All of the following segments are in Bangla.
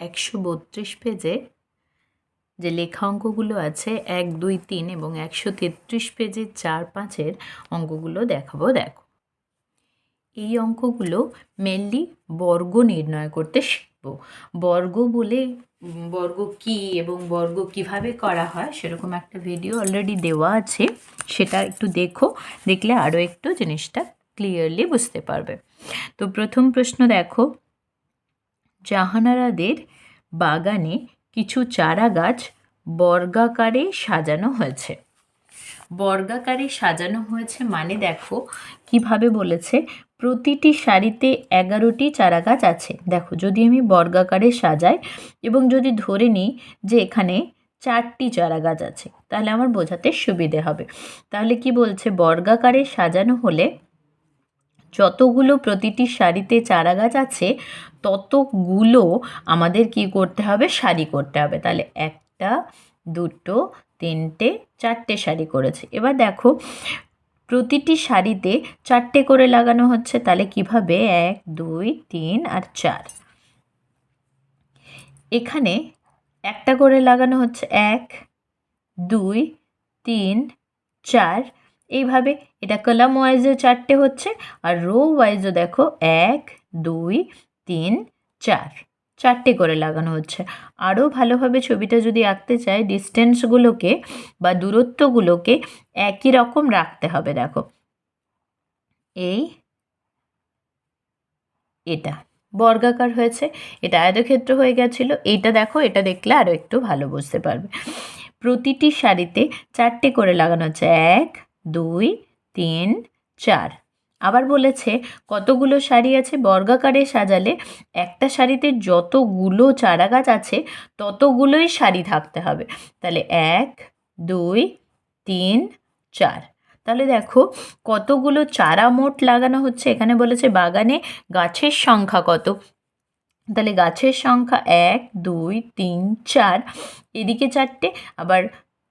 একশো বত্রিশ পেজে যে লেখা অঙ্কগুলো আছে, এক, দুই, তিন এবং একশো তেত্রিশ পেজের চার, পাঁচের অঙ্কগুলো দেখাবো, দেখো। এই অঙ্কগুলো মেনলি বর্গ নির্ণয় করতে শিখব। বর্গ বলে বর্গ কি এবং বর্গ কীভাবে করা হয় সেরকম একটা ভিডিও অলরেডি দেওয়া আছে। সেটা একটু দেখো, দেখলে আরও একটু জিনিসটা ক্লিয়ারলি বুঝতে পারবে। তো প্রথম প্রশ্ন দেখো জাহানারাদের বাগানে কিছু চারা গাছ বর্গাকারে সাজানো হয়েছে। বর্গাকারে সাজানো হয়েছে মানে দেখো কীভাবে বলেছে, প্রতিটি সারিতে এগারোটি চারা গাছ আছে। দেখো, যদি আমি বর্গাকারে সাজাই এবং যদি ধরে নিই যে এখানে চারটি চারা গাছ আছে, তাহলে আমার বোঝাতে সুবিধে হবে। তাহলে কি বলছে, বর্গাকারে সাজানো হলে যতগুলো প্রতিটি সারিতে চারা গাছ আছে, ততগুলো আমাদের কি করতে হবে? সারি করতে হবে। তাহলে একটা, দুটো, তিনটে, চারটে সারি করেছে। এবার দেখো, প্রতিটি সারিতে চারটে করে লাগানো হচ্ছে। তাহলে কীভাবে? এক, দুই, তিন আর চার। এখানে একটা করে লাগানো হচ্ছে। এক, দুই, তিন, চার এইভাবে এটা কলাম ওয়াইজও চারটে হচ্ছে আর রো ওয়াইজও দেখো এক, দুই, তিন, চার। চারটে করে লাগানো হচ্ছে। আরও ভালোভাবে ছবিটা যদি আঁকতে চাই, ডিস্টেন্সগুলোকে বা দূরত্বগুলোকে একই রকম রাখতে হবে, দেখো। এই এটা বর্গাকার হয়েছে, এটা আয়তক্ষেত্র হয়ে গেছিল, এইটা দেখো, এটা দেখলে আরও একটু ভালো বুঝতে পারবে। প্রতিটি শাড়িতে চারটে করে লাগানো হচ্ছে, এক দুই, তিন, চার। আবার বলেছে, কতগুলো শাড়ি আছে বর্গাকারে সাজালে? একটা শাড়িতে যতগুলো চারা গাছ আছে, ততগুলোই শাড়ি থাকতে হবে। তাহলে এক, দুই, তিন, চার। তাহলে দেখো, কতগুলো চারা মোট লাগানো হচ্ছে? এখানে বলেছে, বাগানে গাছের সংখ্যা কত? তাহলে গাছের সংখ্যা এক, দুই, তিন, চার। এদিকে চারটে, আবার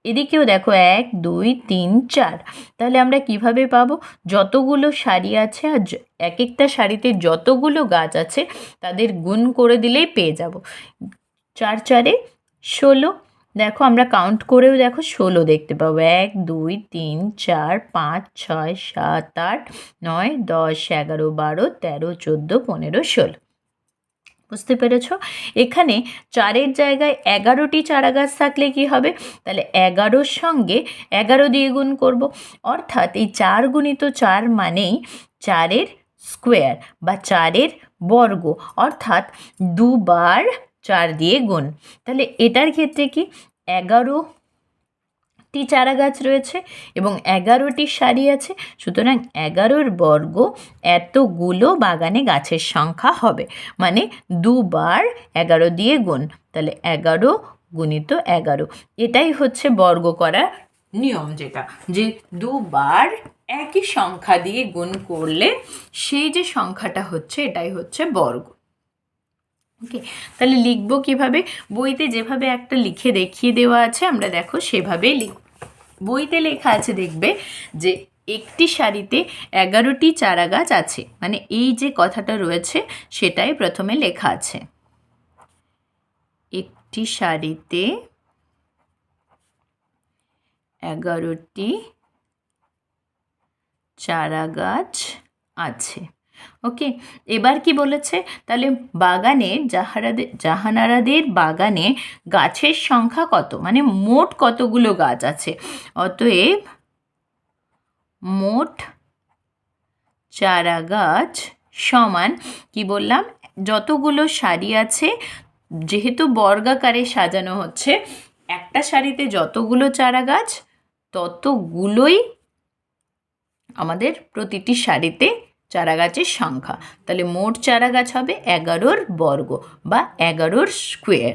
এদিকেও দেখো এক, দুই, তিন, চার। তাহলে আমরা কীভাবে পাবো? যতগুলো শাড়ি আছে আর এক একটা শাড়িতে যতগুলো গাছ আছে, তাদের গুণ করে দিলেই পেয়ে যাব। চার, চারে ষোলো। দেখো আমরা কাউন্ট করেও দেখো ষোলো দেখতে পাবো। এক, দুই, তিন, চার, পাঁচ, ছয়, সাত, আট, নয়, দশ, এগারো, বারো, তেরো, চোদ্দ, পনেরো, ষোলো। বুঝতে পেরেছ? এখানে চারের জায়গায় এগারোটি চারা গাছ থাকলে কি হবে? তাহলে এগারোর সঙ্গে এগারো দিয়ে গুণ করব। অর্থাৎ এই চার গুণিত চার মানেই চারের স্কোয়ার বা চারের বর্গ। অর্থাৎ দুবার চার দিয়ে গুণ। তাহলে এটার ক্ষেত্রে কি? এগারোটি চারা গাছ রয়েছে এবং এগারোটি সারি আছে। সুতরাং এগারোর বর্গ এতগুলো বাগানে গাছের সংখ্যা হবে। মানে দুবার এগারো দিয়ে গুণ। তাহলে এগারো গুণিত এগারো। এটাই হচ্ছে বর্গ করার নিয়ম যেটা। যে দুবার একই সংখ্যা দিয়ে গুণ করলে সেই যে সংখ্যাটা হচ্ছে, এটাই হচ্ছে বর্গ। ওকে তাহলে লিখব কীভাবে? বইতে যেভাবে একটা লিখে দেখিয়ে দেওয়া আছে, আমরা দেখো সেভাবেই লিখ বইতে লেখা আছে দেখবে যে একটি সারিতে এগারোটি চারা গাছ আছে মানে এই যে কথাটা রয়েছে সেটাই প্রথমে লেখা আছে। একটি সারিতে এগারোটি চারা গাছ আছে। ওকে এবার কি বলেছে? তাহলে বাগানে জাহারাদের জাহানারাদের বাগানে গাছের সংখ্যা কত? মানে মোট কতগুলো গাছ আছে? অতএব মোট চারা গাছ সমান, কি বললাম? যতগুলো সারি আছে, যেহেতু বর্গাকারে সাজানো হচ্ছে, একটা সারিতে যতগুলো চারা গাছ, ততগুলোই আমাদের প্রতিটি সারিতে চারা গাছের সংখ্যা। তাহলে মোট চারা গাছ হবে এগারোর বর্গ বা এগারোর স্কোয়ার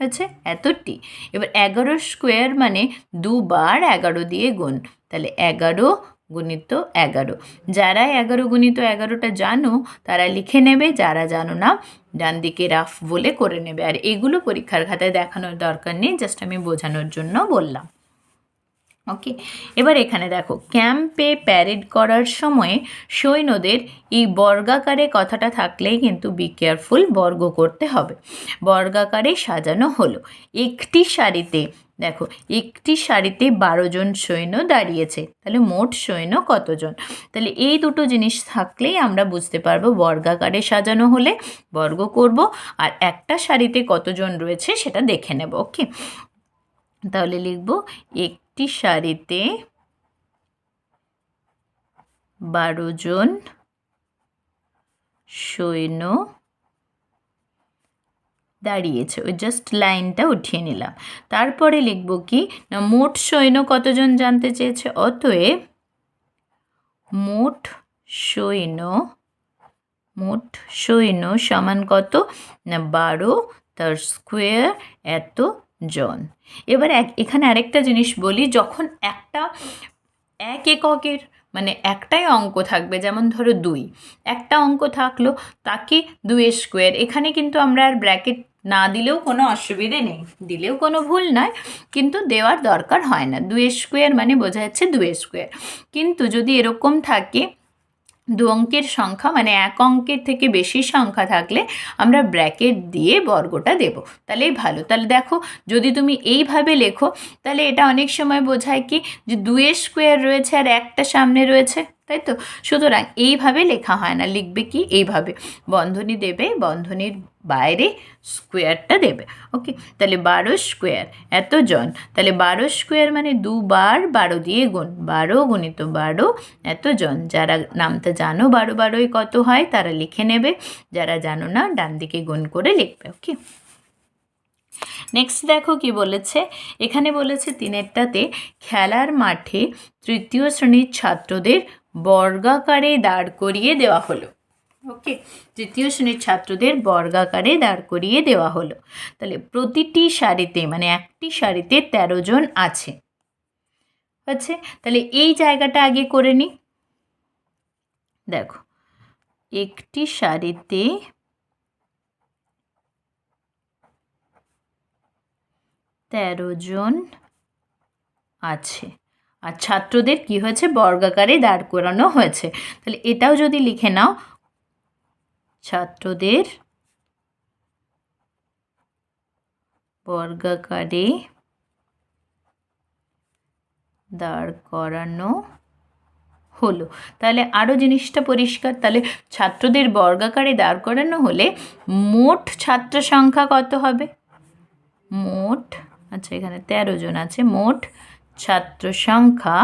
হয়েছে? এতটি। এবার এগারো স্কোয়ার মানে দুবার এগারো দিয়ে গুণ। তাহলে এগারো গুণিত এগারো। যারা এগারো গুণিত এগারোটা জানো, তারা লিখে নেবে, যারা জানো না, ডান দিকে রাফ বলে করে নেবে। আর এগুলো পরীক্ষার খাতায় দেখানোর দরকার নেই জাস্ট আমি বোঝানোর জন্য বললাম। ওকে এবার এখানে দেখো ক্যাম্পে প্যারেড করার সময় সৈন্যদের এই বর্গাকারে কথাটা থাকলেই কিন্তু বি কেয়ারফুল বর্গ করতে হবে। বর্গাকারে সাজানো হলো। একটি সারিতে, দেখো, একটি সারিতে বারো জন সৈন্য দাঁড়িয়েছে। তাহলে মোট সৈন্য কতজন? তাহলে এই দুটো জিনিস থাকলেই আমরা বুঝতে পারব বর্গাকারে সাজানো হলে বর্গ করব আর একটা সারিতে কতজন রয়েছে সেটা দেখে নেব। ওকে তাহলে লিখব একটি শাড়িতে বারো জন সৈন্য দাঁড়িয়েছে। ওই জাস্ট লাইনটা উঠিয়ে নিলাম। তারপরে লিখব কি, না, মোট সৈন্য কতজন জানতে চেয়েছে? অতএব মোট সৈন্য মোট সৈন্য সমান কত? না, বারো, তার স্কোয়ার এত জন। এবার এক এখানে আরেকটা জিনিস বলি, যখন একটা, এক এককের মানে একটাই অঙ্ক থাকবে, যেমন ধরো দুই, একটা অঙ্ক থাকল তাকে দুই স্কোয়ার। এখানে কিন্তু আমরা আর ব্র্যাকেট না দিলেও কোনো অসুবিধে নেই, দিলেও কোনো ভুল নয়, কিন্তু দেওয়ার দরকার হয় না। দুই স্কোয়ার মানে বোঝা যাচ্ছে দুই স্কোয়ার। কিন্তু যদি এরকম থাকে দু অঙ্কের সংখ্যা মানে এক অঙ্কের থেকে বেশি সংখ্যা থাকলে আমরা ব্র্যাকেট দিয়ে বর্গটা দেব। তাহলেই ভালো। তাহলে দেখো, যদি তুমি এইভাবে লেখো, তাহলে এটা অনেক সময় বোঝায় কি? যে দুয়ের স্কোয়ার রয়েছে আর একটা সামনে রয়েছে, তাই তো? সুতরাং এইভাবে লেখা হয় না। লিখবে কি? এইভাবে। বন্ধনী দেবে, বন্ধনীর বাইরে স্কোয়ারটা দেবে ওকে তাহলে বারো স্কোয়ার, এত জন, তাহলে বারো স্কোয়ার মানে দুবার বারো দিয়ে গুণ, বারো গুণিত বারো, এত জন, যারা নামটা জানো বারো বারোই কত হয়, তারা লিখে নেবে, যারা জানো না, ডান দিকে গুণ করে লিখবে ওকে নেক্সট দেখো কি বলেছে, এখানে বলেছে তিনেরটাতে, খেলার মাঠে তৃতীয় শ্রেণির ছাত্রদের বর্গাকারে দাঁড় করিয়ে দেওয়া হলো। ওকে। তৃতীয় শ্রেণির ছাত্রদের বর্গাকারে দাঁড় করিয়ে দেওয়া হলো। তাহলে প্রতিটি সারিতে মানে একটি সারিতে ১৩ জন আছে। হচ্ছে? তাহলে এই জায়গাটা আগে করে নিই দেখো, একটি সারিতে তেরো জন আছে। আর ছাত্রদের কি হয়েছে? বর্গাকারে দাঁড় করানো হয়েছে। তাহলে এটাও যদি লিখে নাও ছাত্রদের বর্গাকারে দাঁড় করানো হলো। তাহলে আরও জিনিসটা পরিষ্কার, তাহলে ছাত্রদের বর্গাকারে দাঁড় করানো হলে মোট ছাত্র সংখ্যা কত হবে? মোট আচ্ছা এখানে তেরো জন আছে, মোট ছাত্র সংখ্যা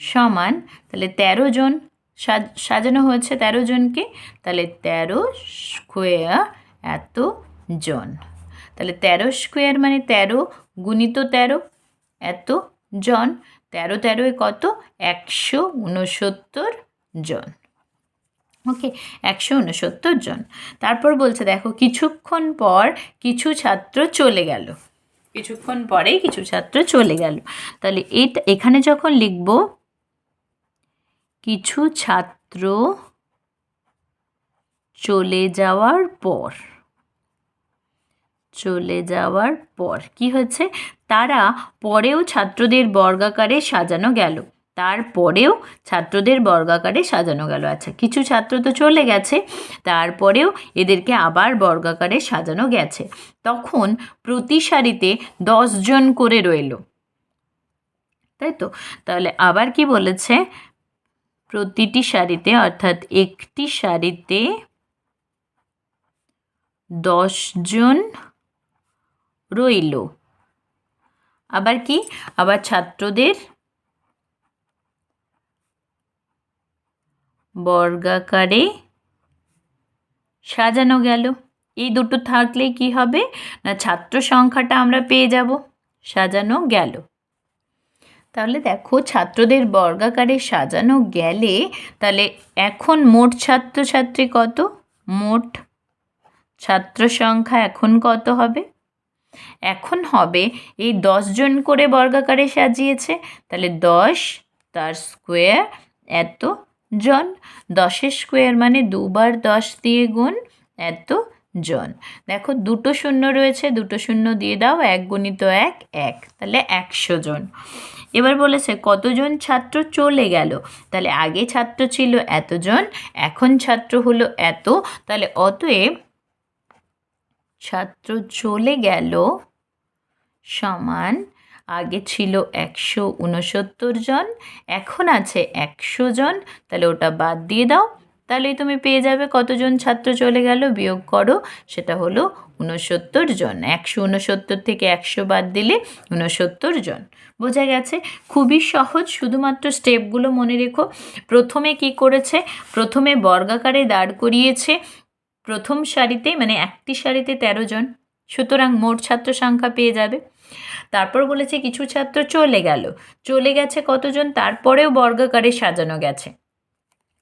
সমান, তাহলে তেরো জন সাজানো হয়েছে তেরো জনকে। তাহলে তেরো স্কোয়ার এত জন। তাহলে তেরো স্কোয়ার মানে তেরো গুণিত তেরো এত জন। তেরো তেরোয় কত? একশো উনসত্তর জন। ওকে, একশো উনসত্তর জন। তারপর বলছে, দেখো, কিছুক্ষণ পর কিছু ছাত্র চলে গেল। কিছুক্ষণ পরেই কিছু ছাত্র চলে গেল। তাহলে এটা, এখানে যখন লিখব কিছু ছাত্র চলে যাওয়ার পর, চলে যাওয়ার পর কি হয়েছে? তারা পরেও ছাত্রদের বর্গাকারে সাজানো গেল। তারপরেও ছাত্রদের বর্গাকারে সাজানো গেল। আচ্ছা কিছু ছাত্র তো চলে গেছে। তারপরেও এদেরকে আবার বর্গাকারে সাজানো গেছে। তখন প্রতি সারিতে জন করে রইল। তাই তো? তাহলে আবার কি বলেছে? প্রতিটি সারিতে, অর্থাৎ একটি সারিতে জন রইল। আবার কি? আবার ছাত্রদের বর্গাকারে সাজানো গেল। এই দুটো থাকলে কি হবে? না, ছাত্র সংখ্যাটা আমরা পেয়ে যাব। সাজানো গেল। তাহলে দেখো ছাত্রদের বর্গাকারে সাজানো গেলে তাহলে এখন মোট ছাত্রছাত্রী কত? মোট ছাত্র সংখ্যা এখন কত হবে? এখন হবে এই জন করে বর্গাকারে সাজিয়েছে, তাহলে দশ তার স্কোয়ার এত জন। দশের স্কোয়ার মানে দুবার দশ দিয়ে গুণ এত জন। দেখো দুটো শূন্য রয়েছে, দুটো শূন্য দিয়ে দাও, এক গুণিত এক এক। তাহলে একশো জন। এবার বলেছে, কতজন ছাত্র চলে গেল? তাহলে আগে ছাত্র ছিল এতজন, এখন ছাত্র হলো এত। তাহলে অতএব ছাত্র চলে গেল সমান আগে ছিল একশো উনসত্তর জন, এখন আছে একশো জন। তাহলে ওটা বাদ দিয়ে দাও। তাহলেই তুমি পেয়ে যাবে কতজন ছাত্র চলে গেল বিয়োগ করো। সেটা হলো উনসত্তর জন। একশো উনসত্তর থেকে একশো বাদ দিলে উনসত্তর জন। বোঝা গেছে? খুবই সহজ। শুধুমাত্র স্টেপগুলো মনে রেখো। প্রথমে কি করেছে? প্রথমে বর্গাকারে দাঁড় করিয়েছে। প্রথম সারিতে মানে একটি সারিতে তেরো জন। সুতরাং মোট ছাত্র সংখ্যা পেয়ে যাবে। তারপর বলেছে কিছু ছাত্র চলে গেল। চলে গেছে কতজন? তারপরেও বর্গাকারে সাজানো গেছে।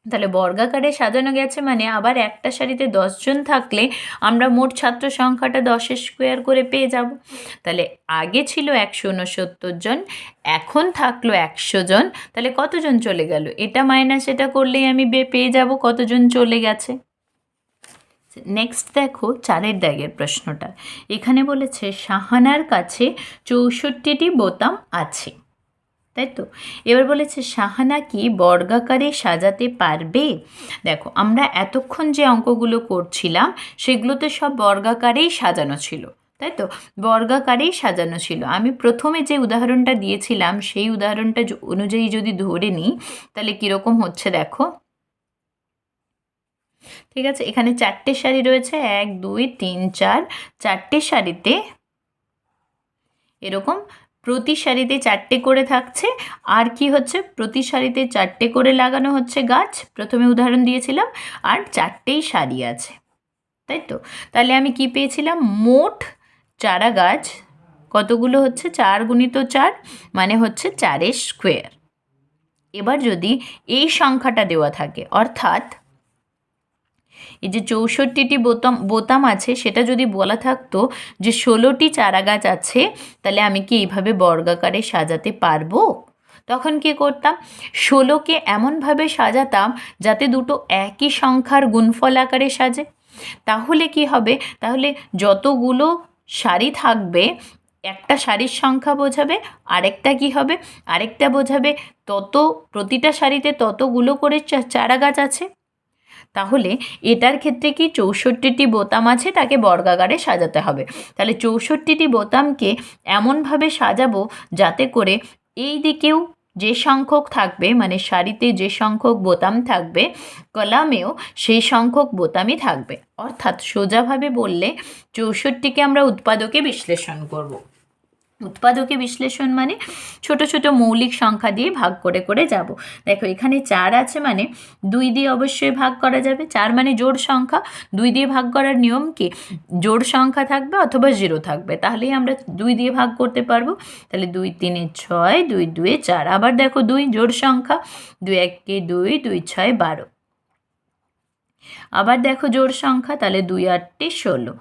তাহলে বর্গাকারে সাজানো গেছে মানে আবার একটা সারিতে দশজন থাকলে আমরা মোট ছাত্র সংখ্যাটা দশের স্কোয়ার করে পেয়ে যাব। তাহলে আগে ছিল একশো উনসত্তর জন, এখন থাকল একশো জন, তাহলে কতজন চলে গেল? এটা মাইনাস এটা করলেই আমি পেয়ে যাব, কতজন চলে গেছে? নেক্সট দেখো চারের দাগের প্রশ্নটা। এখানে বলেছে সাহানার কাছে চৌষট্টিটি বোতাম আছে। তাই তো? এবার বলেছে সাহানা কি বর্গাকারে সাজাতে পারবে? দেখো, আমরা এতক্ষণ যে অঙ্কগুলো করছিলাম, সেগুলোতে সব বর্গাকারেই সাজানো ছিল, তাই তো? বর্গাকারেই সাজানো ছিল। আমি প্রথমে যে উদাহরণটা দিয়েছিলাম, সেই উদাহরণটা অনুযায়ী যদি ধরে নিই, তাহলে কীরকম হচ্ছে দেখো? ঠিক আছে, এখানে চারটে শাড়ি রয়েছে, এক, দুই, তিন, চার। চারটে শাড়িতে এরকম প্রতি সারিতে চারটে করে থাকছে। আর কি হচ্ছে? প্রতি সারিতে চারটে করে লাগানো হচ্ছে গাছ। প্রথমে উদাহরণ দিয়েছিলাম, আর চারটেই সারি আছে। তাই তো? তাহলে আমি কি পেয়েছিলাম? মোট চারা গাছ কতগুলো হচ্ছে? চার গুণিত চার মানে হচ্ছে চারের স্কোয়ার এবার যদি এই সংখ্যাটা দেওয়া থাকে, অর্থাৎ এই যে চৌষট্টিটি বোতাম বোতাম আছে, সেটা যদি বলা থাকতো যে ষোলোটি চারা গাছ আছে, তাহলে আমি কি এইভাবে বর্গাকারে সাজাতে পারব? তখন কি করতাম? ষোলোকে এমনভাবে সাজাতাম যাতে দুটো একই সংখ্যার গুণফল আকারে সাজে। তাহলে কি হবে? তাহলে যতগুলো সারি থাকবে, একটা শাড়ির সংখ্যা বোঝাবে, আরেকটা কি হবে? আরেকটা বোঝাবে, তত, প্রতিটা শাড়িতে ততগুলো করে চারা গাছ আছে। তাহলে এটার ক্ষেত্রে কি চৌষট্টিটি বোতাম আছে? তাকে বর্গাকারে সাজাতে হবে। তাহলে চৌষট্টিটি বোতামকে এমনভাবে সাজাবো যাতে করে এই দিকেও যে সংখ্যক থাকবে মানে শাড়িতে যে সংখ্যক বোতাম থাকবে, কলামেও সেই সংখ্যক বোতামই থাকবে। অর্থাৎ সোজাভাবে বললে চৌষট্টিকে আমরা উৎপাদকে বিশ্লেষণ করব। উৎপাদকে বিশ্লেষণ মানে ছোট ছোট মৌলিক সংখ্যা দিয়ে ভাগ করে করে যাব। দেখো, এখানে চার আছে মানে দুই দিয়ে অবশ্যই ভাগ করা যাবে। চার মানে জোড় সংখ্যা, দুই দিয়ে ভাগ করার নিয়ম কি? জোড় সংখ্যা থাকবে অথবা জিরো থাকবে। তাহলেই আমরা দুই দিয়ে ভাগ করতে পারব। তাহলে দুই, তিনে ছয়, দুই, দুয়ে চার। আবার দেখো দুই, জোড় সংখ্যা, দুই, একে দুই দুই, ছয়, বারো। আবার দেখো জোড় সংখ্যা, তাহলে দুই আটটি ষোলো।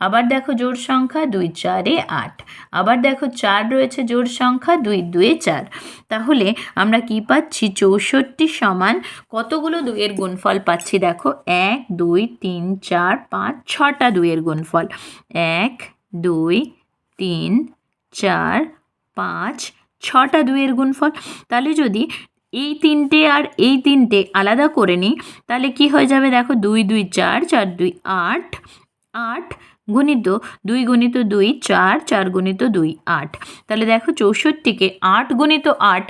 আবার দেখো জোড় সংখ্যা, দুই চারে আট। আবার দেখো চার রয়েছে জোড় সংখ্যা, দুই দুয়ে চার। তাহলে আমরা কি পাচ্ছি? চৌষট্টি সমান কতগুলো দুইয়ের গুণফল পাচ্ছি? দেখো, এক, দুই, তিন, চার, পাঁচ, ছটা দুইয়ের গুণফল। এক, দুই, তিন, চার, পাঁচ, ছটা দুইয়ের গুণফল। তাহলে যদি এই তিনটে আর এই তিনটে আলাদা করে নিই, তাহলে কি হয়ে যাবে দেখো দুই দুই, চার চার, দুই, আট আট গুণিত দুই গুণিত দুই, চার চার গুণিত দুই, আট। তাহলে দেখো চৌষট্টিকে আট গুণিত আট,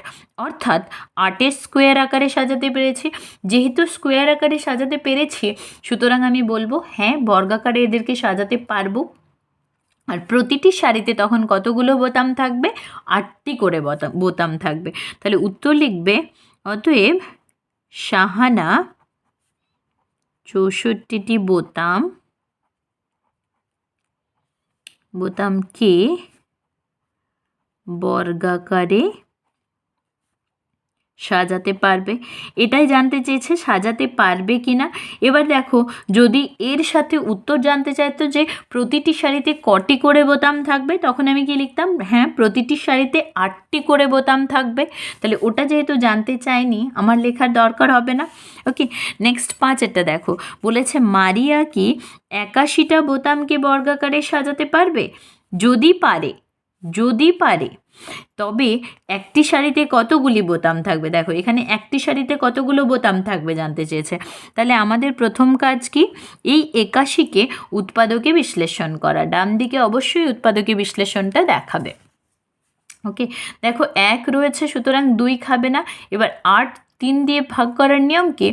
অর্থাৎ আটের স্কোয়ার আকারে সাজাতে পেরেছি। যেহেতু স্কোয়ার আকারে সাজাতে পেরেছি, সুতরাং আমি বলব হ্যাঁ বর্গাকারে এদেরকে সাজাতে পারব। আর প্রতিটি শাড়িতে তখন কতগুলো বোতাম থাকবে? আটটি করে বোতাম বোতাম থাকবে। তাহলে উত্তর লিখবে, অতএব সাহানা চৌষট্টিটি বোতাম, বোতামকে বর্গাকারে সাজাতে পারবে। এটাই জানতে চেয়েছে সাজাতে পারবে কি না এবার দেখো, যদি এর সাথে উত্তর জানতে চাইতো যে প্রতিটি শাড়িতে কটি করে বোতাম থাকবে, তখন আমি কি লিখতাম? হ্যাঁ প্রতিটি শাড়িতে আটটি করে বোতাম থাকবে। তাহলে ওটা যেহেতু জানতে চাইনি আমার লেখার দরকার হবে না। ওকে নেক্সট পাঁচেরটা দেখো। বলেছে, মারিয়া কি একাশিটা বোতামকে বর্গাকারে সাজাতে পারবে? যদি পারে যদি পারে, তবে একটি শাড়িতে কতগুলি বোতাম থাকবে? দেখো, এখানে একটি শাড়িতে কতগুলো বোতাম থাকবে জানতে চেয়েছে। তাহলে আমাদের প্রথম কাজ কি? এই একাশিকে উৎপাদকে বিশ্লেষণ করা। ডান দিকে অবশ্যই উৎপাদকে বিশ্লেষণটা দেখাবে। ওকে, দেখো এক রয়েছে, সুতরাং দুই খাবে না। এবার আট তিন দিয়ে ভাগ করার নিয়ম কি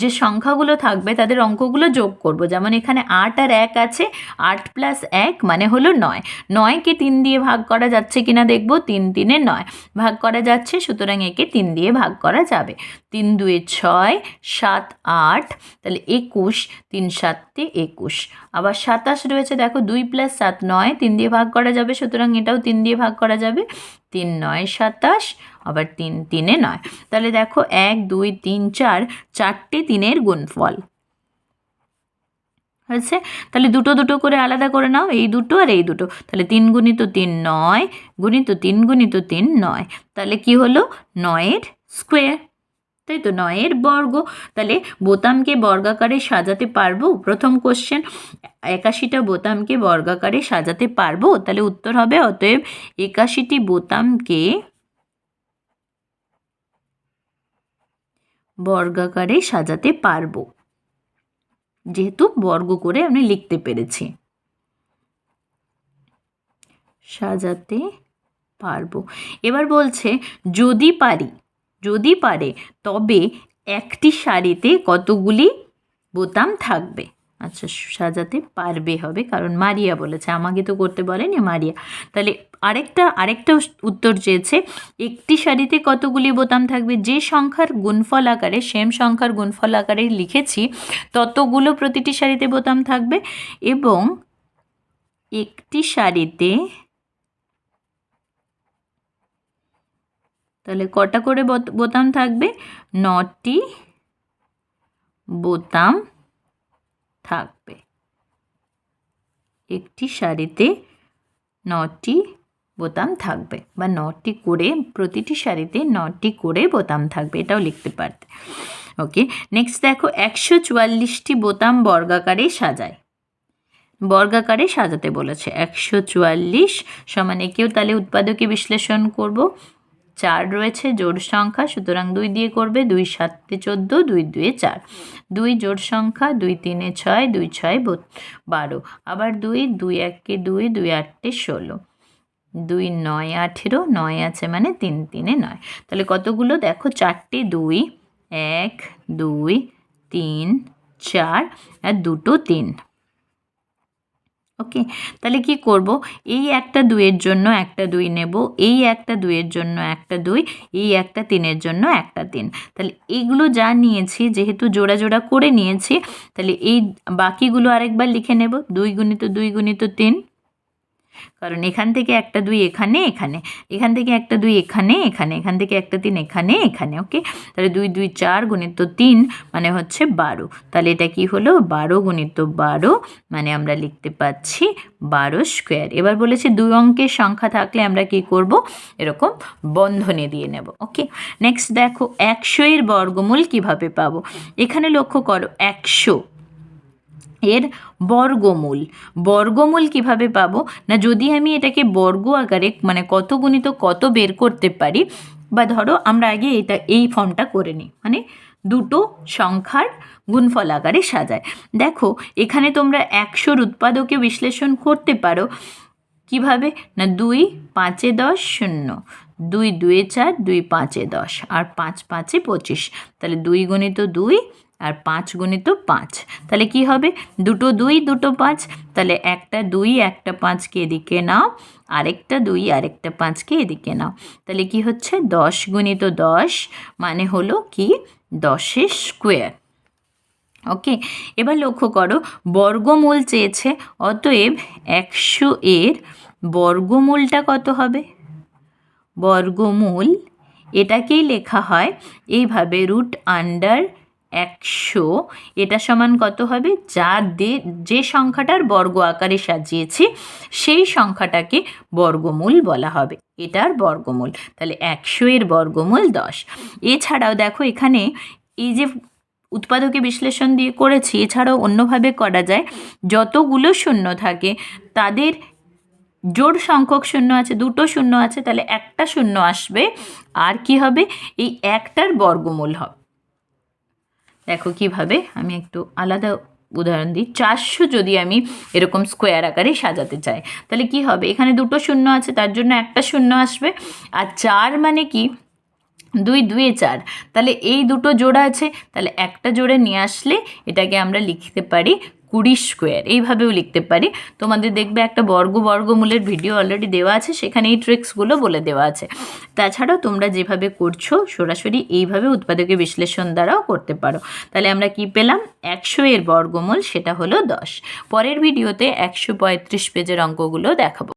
যে সংখ্যাগুলো থাকবে তাদের অঙ্কগুলো যোগ করব। যেমন এখানে আট আর এক আছে, আট প্লাস এক মানে হলো নয়। নয়কে তিন দিয়ে ভাগ করা যাচ্ছে কিনা দেখব? তিন তিনে নয়। ভাগ করা যাচ্ছে, সুতরাং একে তিন দিয়ে ভাগ করা যাবে। তিন দুয়ে ছয়, সাত আট, তাহলে একুশ, তিন সাতে একুশ। আবার সাতাশ রয়েছে, দেখো দুই প্লাস সাত নয়, তিন দিয়ে ভাগ করা যাবে, সুতরাং এটাও তিন দিয়ে ভাগ করা যাবে। তিন নয়, সাতাশ আবার তিন তিনে নয়। তাহলে দেখো এক, দুই, তিন, চার, চারটে তিনের গুণফল। হয়েছে? তাহলে দুটো দুটো করে আলাদা করে নাও, এই দুটো আর এই দুটো। তাহলে তিন গুণিত তিন নয়, গুণিত তিন গুণিত তিন নয়। তাহলে কি হলো? নয়ের স্কোয়ার তাই তো? নয়ের বর্গ। তাহলে বোতামকে বর্গাকারে সাজাতে পারব? প্রথম কোশ্চেন একাশিটা বোতামকে বর্গাকারে সাজাতে পারব? তাহলে উত্তর হবে, অতএব একাশিটি বোতামকে বর্গাকারে সাজাতে পারব। যেহেতু বর্গ করে আমি লিখতে পেরেছি। সাজাতে পারব। এবার বলছে, যদি পারি, যদি পারে, তবে একটি শাড়িতে কতগুলি বোতাম থাকবে? আচ্ছা সাজাতে পারবে হবে, কারণ মারিয়া বলেছে। আমাকে তো করতে বলেনি মারিয়া। তাহলে আরেকটা আরেকটা উত্তর চেয়েছে, একটি শাড়িতে কতগুলি বোতাম থাকবে? যে সংখ্যার গুণফল আকারে, সেম সংখ্যার গুণফল আকারে লিখেছি, ততগুলো প্রতিটি শাড়িতে বোতাম থাকবে এবং একটি শাড়িতে তাহলে কটা করে বোতাম থাকবে? নটি বোতাম থাকবে। একটি শাড়িতে নটি বোতাম থাকবে বা নটি করে, প্রতিটি শাড়িতে নটি করে বোতাম থাকবে, এটাও লিখতে পারতে। ওকে নেক্সট দেখো, একশো চুয়াল্লিশটি বোতাম বর্গাকারে সাজায়। বর্গাকারে সাজাতে বলেছে, একশো চুয়াল্লিশ সমান একেও তাহলে উৎপাদকে বিশ্লেষণ করব। চার রয়েছে, জোড় সংখ্যা, সুতরাং দুই দিয়ে করবে, দুই সাতে চোদ্দ, দুই দুয়ে চার। দুই জোড় সংখ্যা, দুই তিনে ছয়, দুই ছয় বারো। আবার দুই দুই এককে দুই দুই আটটে ষোলো। দুই নয় আঠেরো, নয় আছে মানে তিন, তিনে নয়। তাহলে কতগুলো? দেখো, চারটে দুই, এক, দুই, তিন, চার, আর দুটো তিন। ওকে? তাহলে কি করব? এই একটা দুইয়ের জন্য একটা দুই নেব, এই একটা দুইয়ের জন্য একটা দুই, এই একটা তিনের জন্য একটা তিন। তাহলে এইগুলো যা নিয়েছি, যেহেতু জোড়া জোড়া করে নিয়েছি, তাহলে এই বাকিগুলো আরেকবার লিখে নেব। দুই গুণিত দুই গুণিত তিন কারণ এখান থেকে একটা দুই এখানে এখানে। এখান থেকে একটা দুই এখানে এখানে। এখান থেকে একটা তিন, এখানে এখানে, ওকে? তাহলে দুই দুই, চার গুণিত তিন মানে হচ্ছে বারো। তাহলে এটা কি হলো? বারো গুণিত বারো মানে আমরা লিখতে পাচ্ছি বারো স্কোয়ার এবার বলেছি দুই অঙ্কের সংখ্যা থাকলে আমরা কি করব? এরকম বন্ধনে দিয়ে নেব, ওকে? নেক্সট দেখো, একশো এর বর্গমূল কীভাবে পাবো? এখানে লক্ষ্য করো, একশো। এর বর্গমূল। বর্গমূল কীভাবে পাবো? না, যদি আমি এটাকে বর্গ আকারে মানে কত গুণিত কত বের করতে পারি, বা ধরো আমরা আগে এটা, এই ফর্মটা করে নিই। মানে দুটো সংখ্যার গুণফল আকারে সাজায়। দেখো, এখানে তোমরা একশোর উৎপাদকে বিশ্লেষণ করতে পারো। কীভাবে? না, দুই পাঁচে দশ শূন্য। দুই দুয়ে চার, দুই পাঁচে দশ। আর পাঁচ পাঁচে পঁচিশ। তাহলে দুই গণিত দুই আর পাঁচ গুণিত পাঁচ। তাহলে কি হবে? দুটো দুই, দুটো পাঁচ। তাহলে একটা দুই, একটা পাঁচকে এদিকে নাও। আরেকটা দুই, আরেকটা পাঁচকে এদিকে নাও। তাহলে কি হচ্ছে? দশ গুণিত দশ মানে হলো কি? দশের স্কোয়ার ওকে এবার লক্ষ্য করো, বর্গমূল চেয়েছে, অতএব একশো এর বর্গমূলটা কত হবে? বর্গমূল, এটাকেই লেখা হয়, এইভাবে রুট আন্ডার একশো, এটা সমান কত হবে? যা দে, যে সংখ্যাটার বর্গ আকারে সাজিয়েছি, সেই সংখ্যাটাকে বর্গমূল বলা হবে। এটার বর্গমূল। তাহলে একশো এর বর্গমূল দশ। এছাড়াও দেখো এখানে এই যে উৎপাদকে বিশ্লেষণ দিয়ে করেছি, এছাড়াও অন্যভাবে করা যায়, যতগুলো শূন্য থাকে, তাদের জোড় সংখ্যক শূন্য আছে, দুটো শূন্য আছে, তাহলে একটা শূন্য আসবে, আর কি হবে? এই একটার বর্গমূল হবে। দেখো কীভাবে আমি একটু আলাদা উদাহরণ দিই। চারশো যদি আমি এরকম স্কোয়ার আকারে সাজাতে চাই, তাহলে কি হবে? এখানে দুটো শূন্য আছে, তার জন্য একটা শূন্য আসবে। আর চার মানে কি? দুই দুয়ে চার। তাহলে এই দুটো জোড়া আছে, তাহলে একটা জোড়া নিয়ে আসলে এটাকে আমরা লিখতে পারি কুড়ি স্কোয়ার, এইভাবেও লিখতে পারি। তোমাদের দেখবে একটা বর্গ বর্গমূলের ভিডিও অলরেডি দেওয়া আছে সেখানে এই ট্রিক্সগুলো বলে দেওয়া আছে। তাছাড়াও তোমরা যেভাবে করছ, সরাসরি এইভাবে উৎপাদকের বিশ্লেষণ দ্বারাও করতে পারো। তাহলে আমরা কি পেলাম? একশো এর বর্গমূল, সেটা হলো দশ। পরের ভিডিওতে একশো পঁয়ত্রিশ পেজের অঙ্কগুলো দেখাবো।